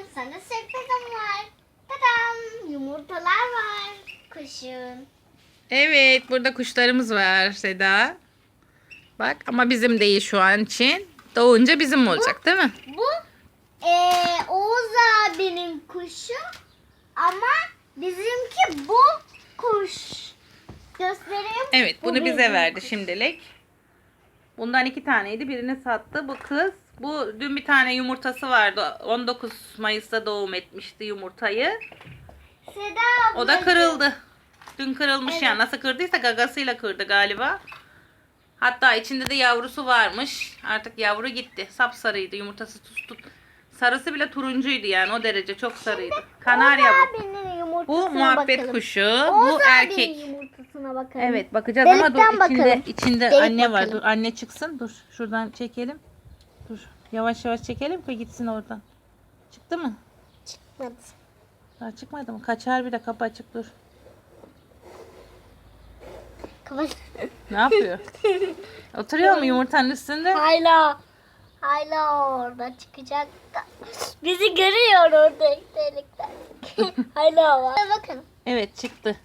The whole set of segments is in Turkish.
ablacığım sana sürprizim var. Tadam yumurtalar var. Kuşun. Evet burada kuşlarımız var Seda. Bak ama bizim değil şu an için. Doğunca bizim olacak değil mi? Bu eee Oğuz abinin kuşu ama bizimki bu kuş. Göstereyim. Evet Bu bunu bize bizim verdi kuş. şimdilik. Bundan iki taneydi. Birini sattı bu kız. Bu dün bir tane yumurtası vardı. 19 Mayıs'ta doğum etmişti yumurtayı. Seda O da kırıldı. Dün kırılmış Evet. yani. Nasıl kırdıysa gagasıyla kırdı galiba. Hatta içinde de yavrusu varmış. Artık yavru gitti. Sapsarıydı. Yumurtası tut tut. Sarısı bile turuncuydu yani. O derece çok sarıydı. Kanarya bu. yumurtasına Bu muhabbet kuşu. Bu erkek. yumurtasına bakalım. Evet bakacağız ama dur içinde bakalım. içinde Delik anne var. bakalım. Dur anne çıksın. Dur şuradan çekelim. Dur. Yavaş yavaş çekelim ki gitsin oradan. Çıktı mı? Çıkmadı. Daha çıkmadı mı? Kaçar bir de kapı açık dur. Kapat. Ne yapıyor? Oturuyor mu yumurtanın üstünde? Hala. Hala orada çıkacak da. Bizi görüyor orada delikten. Hala var. Bakın. Evet çıktı.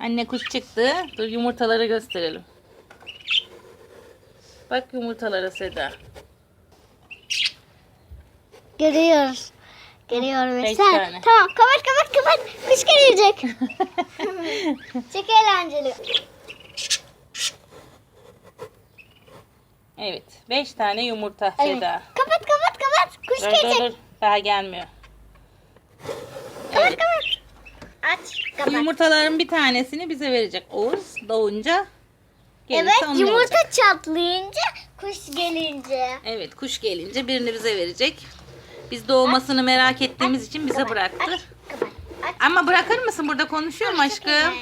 Anne kuş çıktı. Dur yumurtaları gösterelim. Bak yumurtalara Seda. Görüyoruz. Sen. tane. Tamam kapat kapat kapat. Kuş gelecek. Çok eğlenceli. Evet. Beş tane yumurta Evet. Seda. Kapat kapat kapat. Kuş Dur dur gelecek. dur. Daha gelmiyor. Kapat Evet. kapat. Aç kapat. Yumurtaların bir tanesini bize verecek Oğuz doğunca. Gelirse evet yumurta olacak. çatlayınca kuş gelince. Evet kuş gelince birini bize verecek. Biz doğmasını merak ettiğimiz için bize bıraktı. Ama bırakır mısın? Burada konuşuyorum Çok aşkım.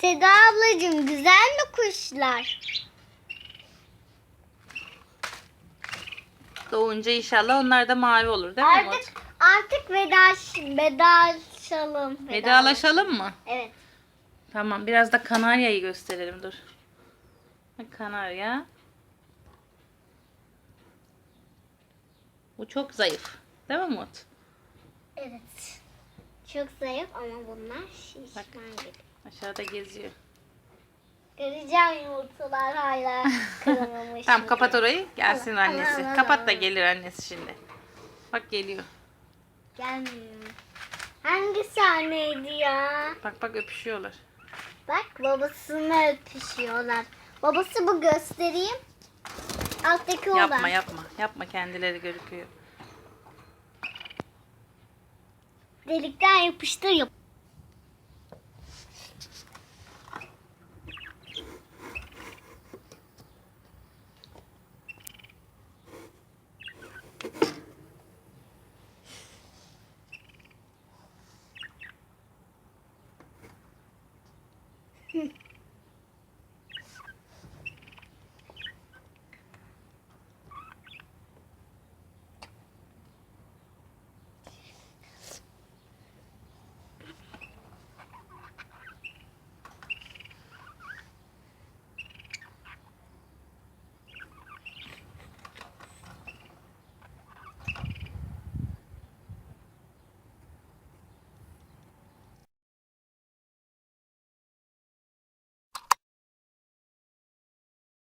Seda ablacığım güzel mi kuşlar? Doğunca inşallah onlar da mavi olur değil mi Umut? Artık artık vedaş, vedalaşalım. Vedalaşalım mı? Evet. Tamam biraz da kanaryayı gösterelim dur. Kanarya. Bu çok zayıf. Değil mi Umut? Evet. Çok zayıf ama bunlar şişman gibi. Aşağıda geziyor. Göreceğim yumurtalar hala kırılmamış. Tamam kapat orayı. Gelsin Allah, annesi. Allah, Kapat da Allah. gelir annesi şimdi. Bak geliyor. Gelmiyor. Hangi sahneydi ya? Bak bak öpüşüyorlar. Bak babasını öpüşüyorlar. Babası bu göstereyim. Alttaki olan. Yapma yapma. Yapma kendileri gözüküyor. Delikten yapıştır yap.